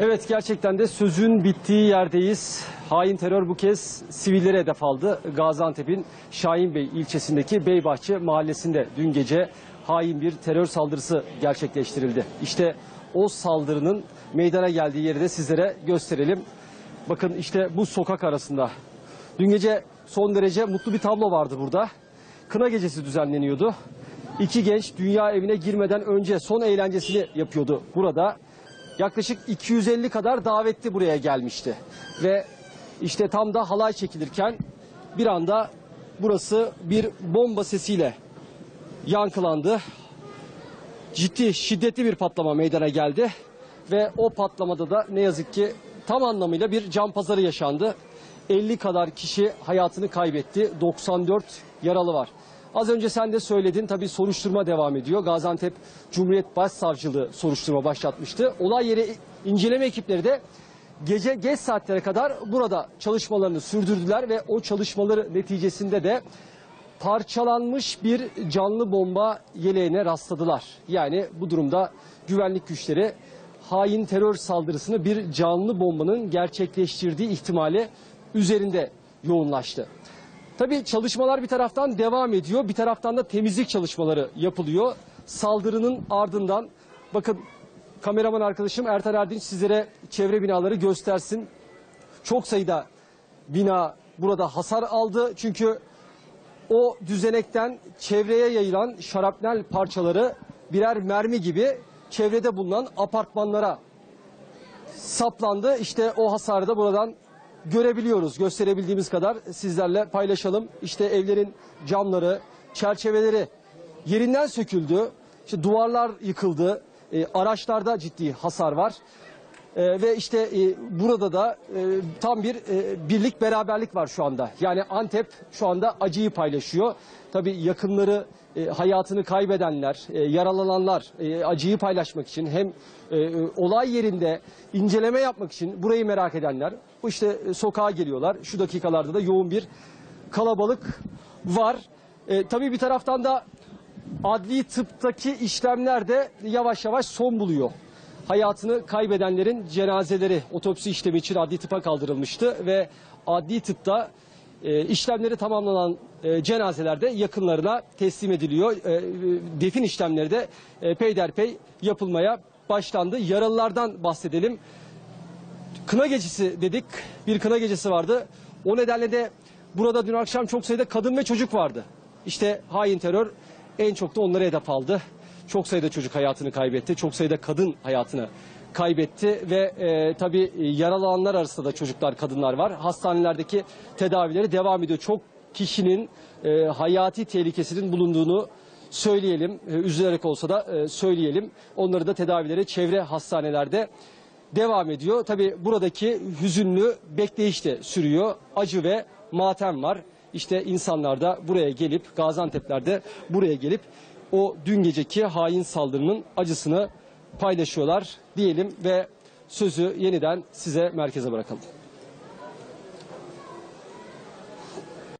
Evet gerçekten de sözün bittiği yerdeyiz. Hain terör bu kez sivillere hedef aldı. Gaziantep'in Şahin Bey ilçesindeki Beybahçe mahallesinde dün gece hain bir terör saldırısı gerçekleştirildi. İşte o saldırının meydana geldiği yeri de sizlere gösterelim. Bakın işte bu sokak arasında. Dün gece son derece mutlu bir tablo vardı burada. Kına gecesi düzenleniyordu. İki genç dünya evine girmeden önce son eğlencesini yapıyordu burada. Yaklaşık 250 kadar davetli buraya gelmişti. Ve işte tam da halay çekilirken bir anda burası bir bomba sesiyle yankılandı. Ciddi, şiddetli bir patlama meydana geldi. Ve o patlamada da ne yazık ki tam anlamıyla bir can pazarı yaşandı. 50 kadar kişi hayatını kaybetti. 94 yaralı var. Az önce sen de söyledin tabii soruşturma devam ediyor. Gaziantep Cumhuriyet Başsavcılığı soruşturma başlatmıştı. Olay yeri inceleme ekipleri de gece geç saatlere kadar burada çalışmalarını sürdürdüler ve o çalışmaları neticesinde de parçalanmış bir canlı bomba yeleğine rastladılar. Yani bu durumda güvenlik güçleri hain terör saldırısını bir canlı bombanın gerçekleştirdiği ihtimali üzerinde yoğunlaştı. Tabii çalışmalar bir taraftan devam ediyor, bir taraftan da temizlik çalışmaları yapılıyor. Saldırının ardından bakın kameraman arkadaşım Ertan Erdinç sizlere çevre binaları göstersin. Çok sayıda bina burada hasar aldı. Çünkü o düzenekten çevreye yayılan şarapnel parçaları birer mermi gibi çevrede bulunan apartmanlara saplandı. İşte o hasarı da buradan görebiliyoruz. Gösterebildiğimiz kadar sizlerle paylaşalım. İşte evlerin camları, çerçeveleri yerinden söküldü. İşte duvarlar yıkıldı. E, araçlarda ciddi hasar var. E, ve işte e, burada da e, tam bir e, birlik beraberlik var şu anda. Yani Antep şu anda acıyı paylaşıyor. Tabii yakınları e, hayatını kaybedenler, e, yaralananlar e, acıyı paylaşmak için hem e, e, olay yerinde inceleme yapmak için burayı merak edenler işte e, sokağa geliyorlar. Şu dakikalarda da yoğun bir kalabalık var. E, tabii bir taraftan da adli tıptaki işlemler de yavaş yavaş son buluyor. Hayatını kaybedenlerin cenazeleri otopsi işlemi için adli tıpa kaldırılmıştı ve adli tıpta e, işlemleri tamamlanan e, cenazeler de yakınlarına teslim ediliyor. E, e, defin işlemleri de e, peyderpey yapılmaya başlandı. Yaralılardan bahsedelim. Kına gecesi dedik. Bir kına gecesi vardı. O nedenle de burada dün akşam çok sayıda kadın ve çocuk vardı. İşte hain terör en çok da onlara hedef aldı. Çok sayıda çocuk hayatını kaybetti. Çok sayıda kadın hayatını kaybetti ve e, tabii yaralananlar arasında da çocuklar, kadınlar var. Hastanelerdeki tedavileri devam ediyor. Çok kişinin e, hayati tehlikesinin bulunduğunu söyleyelim. E, üzülerek olsa da e, söyleyelim. Onları da tedavileri çevre hastanelerde devam ediyor. Tabii buradaki hüzünlü bekleyiş de sürüyor. Acı ve matem var. İşte insanlar da buraya gelip Gaziantep'lerde buraya gelip o dün geceki hain saldırının acısını paylaşıyorlar diyelim ve sözü yeniden size merkeze bırakalım.